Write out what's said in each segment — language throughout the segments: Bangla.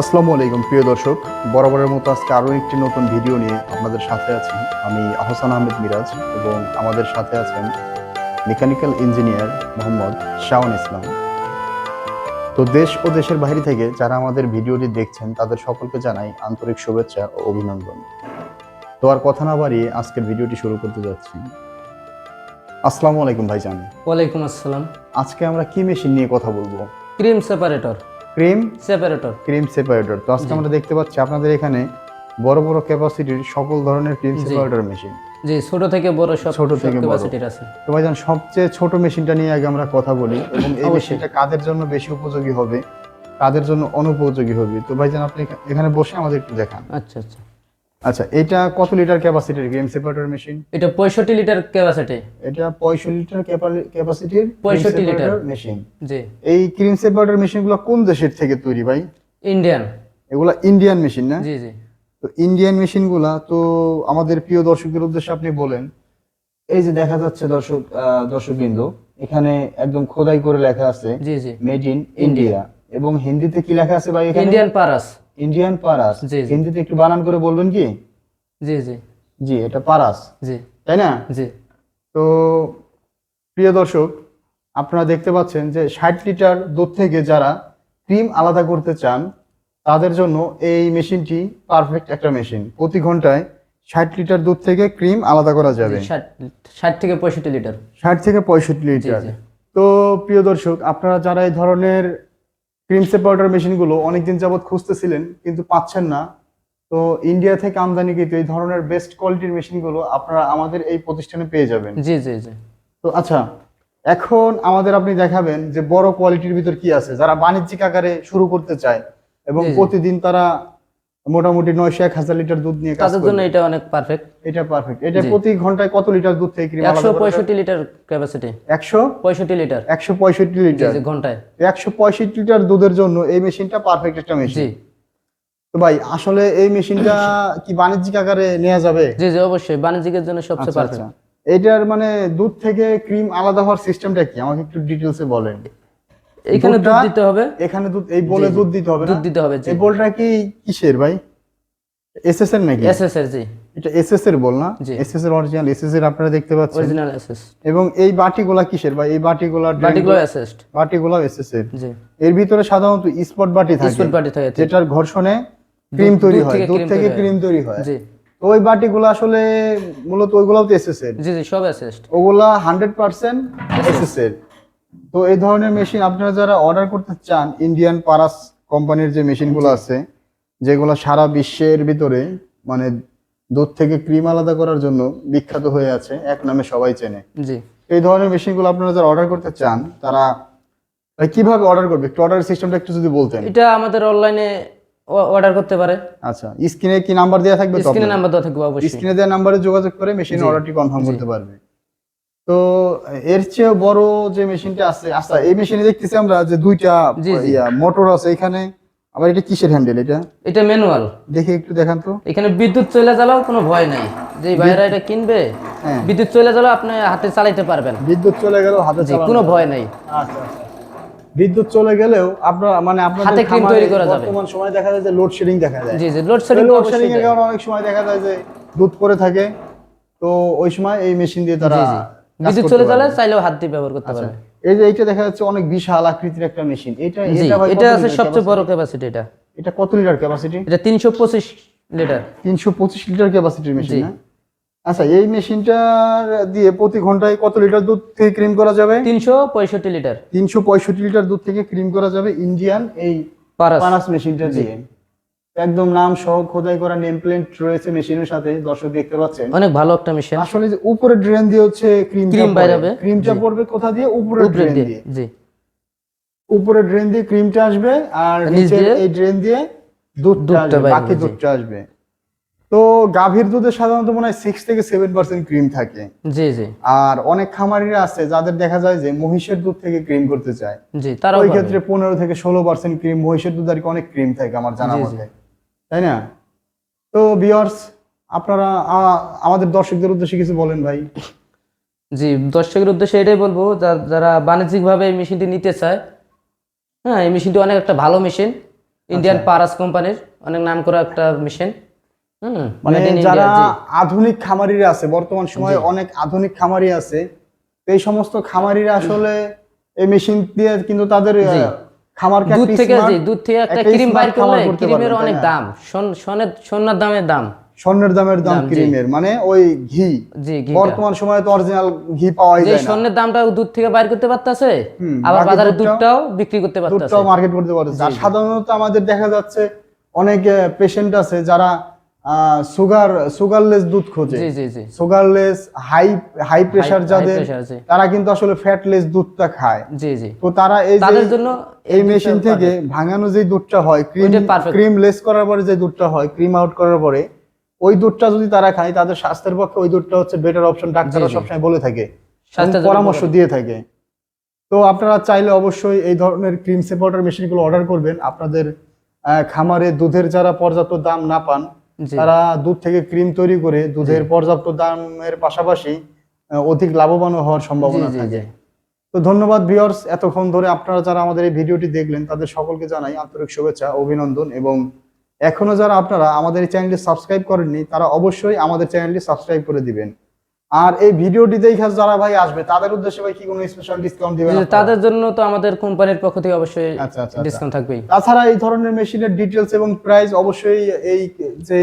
আসসালামু আলাইকুম প্রিয় দর্শক। বরাবরের মতো আজকে আরও একটি নতুন ভিডিও নিয়ে আপনাদের সাথে আছি। আমি আহসান আহমেদ মিরাজ এবং আমাদের সাথে আছেন মেকানিক্যাল ইঞ্জিনিয়ার মোহাম্মদ শাওন ইসলাম। তো দেশ ও দেশের বাইরে থেকে যারা আমাদের ভিডিওটি দেখছেন তাদের সকলকে জানাই আন্তরিক শুভেচ্ছা ও অভিনন্দন। তো আর কথা না বাড়িয়ে আজকের ভিডিওটি শুরু করতে যাচ্ছি। আসসালামু আলাইকুম ভাইজান। ওয়ালাইকুম আসসালাম। আজকে আমরা কি মেশিন নিয়ে কথা বলব? Cream separator. Cream separator cream separator তো আজকে আমরা দেখতে পাচ্ছি আপনাদের এখানে বড় বড় ক্যাপাসিটির সকল ধরনের ক্রিম সেপারেটর মেশিন জি ছোট থেকে বড় সব ছোট থেকে। ক্যাপাসিটির আছে। তো ভাইজান সবচেয়ে ছোট মেশিনটা নিয়ে আগে আমরা কথা বলি এবং এই। মেশিনটা কাদের জন্য বেশি উপযোগী হবে কাদের জন্য অনুপযোগী হবে? তো ভাইজান আপনি এখানে বসে আমাদের একটু দেখান। আচ্ছা আচ্ছা। আচ্ছা এটা কত লিটার ক্যাপাসিটির ক্রিম সেপারেটর মেশিন এটা পঁয়ষট্টি লিটার ক্যাপাসিটি এটা পঁয়ষট্টি লিটার ক্যাপাসিটির 65 লিটার। মেশিন জি। এই ক্রিম সেপারেটর মেশিনগুলো কোন দেশের থেকে তৈরি ভাই? ইন্ডিয়ান এগুলা ইন্ডিয়ান মেশিন না? জি জি। তো ইন্ডিয়ান মেশিনগুলা তো আমাদের প্রিয় দর্শকদের উদ্দেশ্যে আপনি বলেন। এই যে দেখা যাচ্ছে দর্শক দর্শকবৃন্দ এখানে একদম খোদাই করে লেখা আছে জি জি। মেড ইন ইন্ডিয়া এবং হিন্দিতে কি লেখা আছে ভাই এখানে? Indian Paras Indian Paras. হিন্দিতে একটু বানান করে বলবেন কি? জি জি। জি এটা পারাস জি। তাই না? জি। তো প্রিয় দর্শক আপনারা দেখতে পাচ্ছেন যে ষাট লিটার দুধ থেকে যারা ক্রিম আলাদা করতে চান তাদের জন্য এই মেশিনটি পারফেক্ট একটা মেশিন। প্রতি ঘন্টায় ষাট লিটার দুধ থেকে ক্রিম আলাদা করা যাবে। ষাট থেকে পঁয়ষট্টি লিটার। ষাট থেকে পঁয়ষট্টি লিটার। তো প্রিয় দর্শক আপনারা যারা এই ধরনের ক্রিম সেপারেটর মেশিনগুলো অনেকদিন যাবৎ খুঁজতেছিলেন কিন্তু পাচ্ছেন না। তো ইন্ডিয়া থেকে আমদানিকৃত এই ধরনের বেস্ট কোয়ালিটির মেশিনগুলো আপনারা আমাদের এই প্রতিষ্ঠানে পেয়ে যাবেন। জি জি জি। তো আচ্ছা এখন আমাদের আপনি দেখাবেন যে বড় কোয়ালিটির ভিতর কি আছে যারা বাণিজ্যিক আকারে শুরু করতে চায় এবং। প্রতিদিন তারা মোটামুটি নয়শো এক হাজার লিটার দুধ নিয়ে কাজ তাদের জন্য এটা অনেক পারফেক্ট এটা পারফেক্ট এটা প্রতি ঘন্টায় কত লিটার দুধ থেকে ক্রিম একশো পঁয়ষট্টি লিটার ক্যাপাসিটি একশো? পঁয়ষট্টি লিটার। একশো পঁয়ষট্টি লিটার। ঘন্টায়। একশো পঁয়ষট্টি লিটার দুধের জন্য এই মেশিনটা পারফেক্ট একটা মেশিন তো ভাই আসলে এই মেশিনটা কি বাণিজ্যিক আকারে নেওয়া যাবে? জি জি অবশ্যই। বাণিজ্যিকের জন্য সবচেয়ে আচ্ছা পারফেক্ট আচ্ছা এটার মানে দুধ থেকে ক্রিম আলাদা হওয়ার সিস্টেমটা কি? আমাকে একটু ডিটেলসে বলেন। এখানে দুধ দিতে হবে এখানে দুধ এই বলে। দুধ দিতে হবে দুধ দিতে হবে এই বলটা কি কিসের ভাই এসএস এর নাকি এসএস এর জি এটা এসএস এর বল না। এসএস এর অরিজিনাল এসএস এর আপনারা দেখতে পাচ্ছেন অরিজিনাল এসএস এবং এই বাটিগুলা কিসের ভাই এই বাটিগুলা বাটিগুলো অ্যাসেস্ট বাটিগুলা এসএস এর জি এর ভিতরে সাধারণত স্পট বাটি থাকে স্কুল পার্টি থাকে যেটার ঘর্ষণে ক্রিম তৈরি হয় দুধ থেকে ক্রিম তৈরি হয় জি ওই বাটিগুলো আসলে মূলত ওইগুলাও তো এসএস এর জি জি সব অ্যাসেস্ট ওগুলা হান্ড্রেড পার্সেন্ট এসএস এর তো এই ধরনের মেশিন আপনারা যারা অর্ডার করতে চান ইন্ডিয়ান পারাস কোম্পানির যে মেশিনগুলো আছে যেগুলো সারা বিশ্বের ভিতরে মানে দুধ থেকে ক্রিম আলাদা করার জন্য বিখ্যাত হয়ে আছে এক নামে সবাই চেনে। জি। এই ধরনের মেশিনগুলো আপনারা যারা অর্ডার করতে চান তারা কীভাবে অর্ডার করবে? একটু অর্ডার সিস্টেমটা একটু যদি বলতেন। এটা আমাদের অনলাইনে অর্ডার করতে পারে। আচ্ছা স্ক্রিনে কি নাম্বার দেওয়া থাকবে স্ক্রিনে নাম্বার দেওয়া থাকবে অবশ্যই। স্ক্রিনে দেওয়া নাম্বারে যোগাযোগ করে মেশিনের জি। অর্ডারটি কনফার্ম করতে পারবে। তো এর চেয়ে বড় যে মেশিনটা আছে আচ্ছা এই মেশিনে দেখতেছি আমরা যে দুইটা। মোটর আছে এখানে। আবার এটা কিসের হ্যান্ডেল এটা? এটা ম্যানুয়াল। দেখে একটু দেখান তো। এখানে বিদ্যুৎ চলে গেলেও কোনো ভয় নাই। যে ভাইরা এটা কিনবে হ্যাঁ। বিদ্যুৎ চলে গেলেও আপনি হাতে চালাইতে পারবেন। বিদ্যুৎ চলে গেলেও হাতে জি চালানো কোনো ভয় নাই। আচ্ছা আচ্ছা। বিদ্যুৎ চলে গেলেও আপনার মানে আপনাদের হাতে cream তৈরি করা যাবে। বর্তমান সময় দেখা যায় যে লোডশেডিং দেখা যায়। জি জি লোডশেডিং লোডশেডিং এর কারণে অনেক সময় দেখা যায় যে দুধ পরে থাকে। তো ওই সময় এই মেশিন দিয়ে তারা বিদ্যুৎ করতে চলে চাইলেও হাত দিয়ে ব্যবহার করতে আচ্ছা। পারবে এই যে এইটা দেখা যাচ্ছে অনেক বিশাল আকৃতির একটা মেশিন। এটা এটা এটা আছে সবচেয়ে বড় ক্যাপাসিটি এটা। এটা কত লিটার ক্যাপাসিটি এটা তিনশো পঁচিশ লিটার। তিনশো পঁচিশ লিটার ক্যাপাসিটির মেশিন না? আচ্ছা এই মেশিনটার দিয়ে প্রতি ঘন্টায় কত লিটার দুধ থেকে ক্রিম করা যাবে? তিনশো পঁয়ষট্টি লিটার। তিনশো পঁয়ষট্টি লিটার দুধ থেকে ক্রিম করা যাবে ইন্ডিয়ান এই পারাস। পানাস মেশিনটা দিয়ে। একদম নাম সহ খোদাই করা নেম প্লেট রয়েছে মেশিনের সাথে দর্শক দেখতে পাচ্ছেন। অনেক ভালো একটা মেশিন আসলে যে উপরে ড্রেন দিয়ে হচ্ছে ক্রিম Cream বাইরে হবে। ক্রিমটা পড়বে কোথা দিয়ে? উপরে ড্রেন দিয়ে জি। উপরে ড্রেন দিয়ে ক্রিমটা আসবে আর নিচে এই ড্রেন দিয়ে দুধটা আসবে বাকি দুধটা আসবে। তো গাভীর দুধে সাধারণত মনে হয় সিক্স থেকে সেভেন পার্সেন্ট ক্রিম থাকে। জি জি। আর অনেক খামারিরা আছে যাদের দেখা যায় যে মহিষের দুধ থেকে ক্রিম করতে চায়। জি তারাও ওই ক্ষেত্রে পনেরো থেকে ষোলো পার্সেন্ট ক্রিম মহিষের দুধ আর কি অনেক ক্রিম থাকে আমার জানা। মতে। তাই না? তো বিয়ার্স আপনারা আমাদের দর্শকদের উদ্দেশ্যে কিছু বলেন ভাই। জি দর্শকের উদ্দেশ্যে এটাই বলব যারা বাণিজ্যিকভাবে এই মেশিনটি নিতে চায় হ্যাঁ এই মেশিনটি অনেক একটা ভালো মেশিন ইন্ডিয়ান পারাস কোম্পানির অনেক নাম করা একটা মেশিন মানে যারা আধুনিক খামারিরা আছে বর্তমান সময়ে অনেক আধুনিক খামারি আছে এই সমস্ত খামারিরা আসলে এই মেশিন দিয়ে কিন্তু তাদের আহ, খামারকে দুধ থেকে যে দুধ থেকে একটা ক্রিম বাইর করলে ক্রিমের অনেক দাম সোনের সোনার দামের দাম। স্বর্ণের দামের দাম ক্রিমের মানে ওই ঘি। বর্তমান সময়ে তো অরিজিনাল ঘি পাওয়া যায় না। স্বর্ণের দামটা দুধ থেকে বাইর করতে পারতেছে আবার বাজারে দুধটাও- দুধটাও বিক্রি করতে পারতেছে। দুধটাও মার্কেট করতে পারতেছে। আর সাধারণত আমাদের দেখা যাচ্ছে অনেক পেশেন্ট আছে যারা সুগার সুগারলেস দুধ খোঁজে। জি জি জি। সুগারলেস হাই হাই প্রেসার যাদের তারা কিন্তু আসলে ফ্যাটলেস দুধটা খায়। জি জি। তো তারা এই তাদের জন্য এই মেশিন থেকে ভাঙানো যে দুধটা হয় ক্রিম ক্রিম লেস করার পরে যে দুধটা হয় ক্রিম আউট করার পরে ওই দুধটা যদি তারা খায় তাদের স্বাস্থ্যের পক্ষে ওই দুধটা হচ্ছে বেটার অপশন ডাক্তাররা জি। সবসময় বলে থাকে। পরামর্শ দিয়ে থাকে। তো আপনারা চাইলে অবশ্যই এই ধরনের ক্রিম সেপারেটর মেশিনগুলো অর্ডার করবেন। আপনাদের খামারে দুধের যারা পর্যাপ্ত দাম না পান তারা দুধ থেকে ক্রিম তৈরি করে দুধের পর্যাপ্ত দামের পাশাপাশি অধিক লাভবান হওয়ার সম্ভাবনা থাকে। তো ধন্যবাদ ভিওর্স এতক্ষণ ধরে আপনারা যারা আমাদের এই ভিডিওটি দেখলেন তাদের সকলকে জানাই আন্তরিক শুভেচ্ছা অভিনন্দন এবং এখনও যারা আপনারা আমাদের এই চ্যানেলটি সাবস্ক্রাইব করেননি তারা অবশ্যই আমাদের চ্যানেলটি সাবস্ক্রাইব করে দিবেন। আর এই ভিডিওটি দেখে যারা ভাই আসবে তাদের উদ্দেশ্যে ভাই কি কোনো স্পেশাল ডিসকাউন্ট দিবেন তাদের জন্য তো আমাদের কোম্পানির পক্ষ থেকে অবশ্যই আচ্ছা, আচ্ছা, আচ্ছা। ডিসকাউন্ট থাকবেই। তাছাড়া এই ধরনের মেশিনের ডিটেলস এবং প্রাইস অবশ্যই এই যে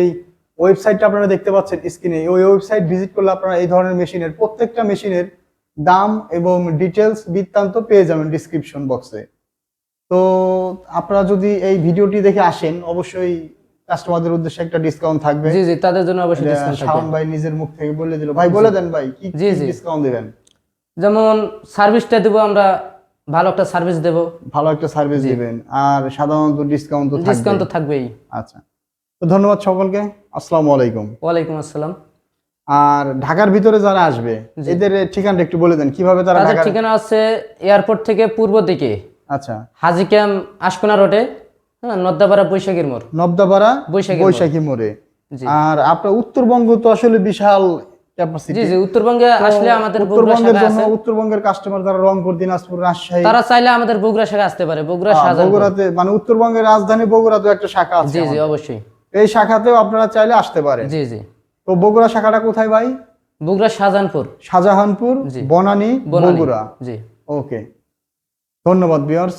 ওয়েবসাইটটা আপনারা দেখতে পাচ্ছেন স্ক্রিনে ওই ওয়েবসাইট ভিজিট করলে আপনারা এই ধরনের মেশিনের প্রত্যেকটা মেশিনের দাম এবং ডিটেলস বৃত্তান্ত পেয়ে যাবেন ডিসক্রিপশন বক্সে তো আপনারা যদি এই ভিডিওটি দেখে আসেন অবশ্যই কাস্টমারদের উদ্দেশ্যে একটা ডিসকাউন্ট থাকবে। জি জি তাদের জন্য অবশ্যই ডিসকাউন্ট শাওন ভাই নিজের মুখ থেকে বলে দিল। ভাই বলে দেন ভাই কি। ডিসকাউন্ট দিবেন? যেমন সার্ভিসটা দেবো আমরা ভালো একটা সার্ভিস দেব। ভালো একটা সার্ভিস দিবেন। আর সাধারণত ডিসকাউন্ট তো ডিসকাউন্ট তো থাকবেই। আচ্ছা। তো ধন্যবাদ সকলকে। আসসালামু আলাইকুম। ওয়ালাইকুম আসসালাম। আর ঢাকার ভিতরে যারা আসবে এদের ঠিকানাটা একটু বলে দেন। কীভাবে তারা ঠিকানা আছে এয়ারপোর্ট থেকে পূর্ব দিকে। আচ্ছা। হাজি ক্যাম্প আশকোনা রোডে। নদ্দাপাড়া বৈশাখীর মোড়। নবদাপাড়া বৈশাখী বৈশাখী মোড়ে। আর আপনার উত্তরবঙ্গ তো আসলে বিশাল ক্যাপাসিটি জি জি উত্তরবঙ্গে আসলে আমাদের উত্তরবঙ্গের জন্য উত্তরবঙ্গের কাস্টমার যারা রংপুর দিনাজপুর রাজশাহী। তারা চাইলে আমাদের বগুড়া শাখা আসতে পারে বগুড়া বগুড়াতে মানে উত্তরবঙ্গের রাজধানী বগুড়া তো একটা শাখা আছে জি জি অবশ্যই। এই শাখাতেও আপনারা চাইলে আসতে পারেন। জি জি। তো বগুড়া শাখাটা কোথায় ভাই? বগুড়া শাহজাহানপুর। শাহজাহানপুর বনানী বগুড়া। জি। ওকে। ধন্যবাদ বিয়ার্স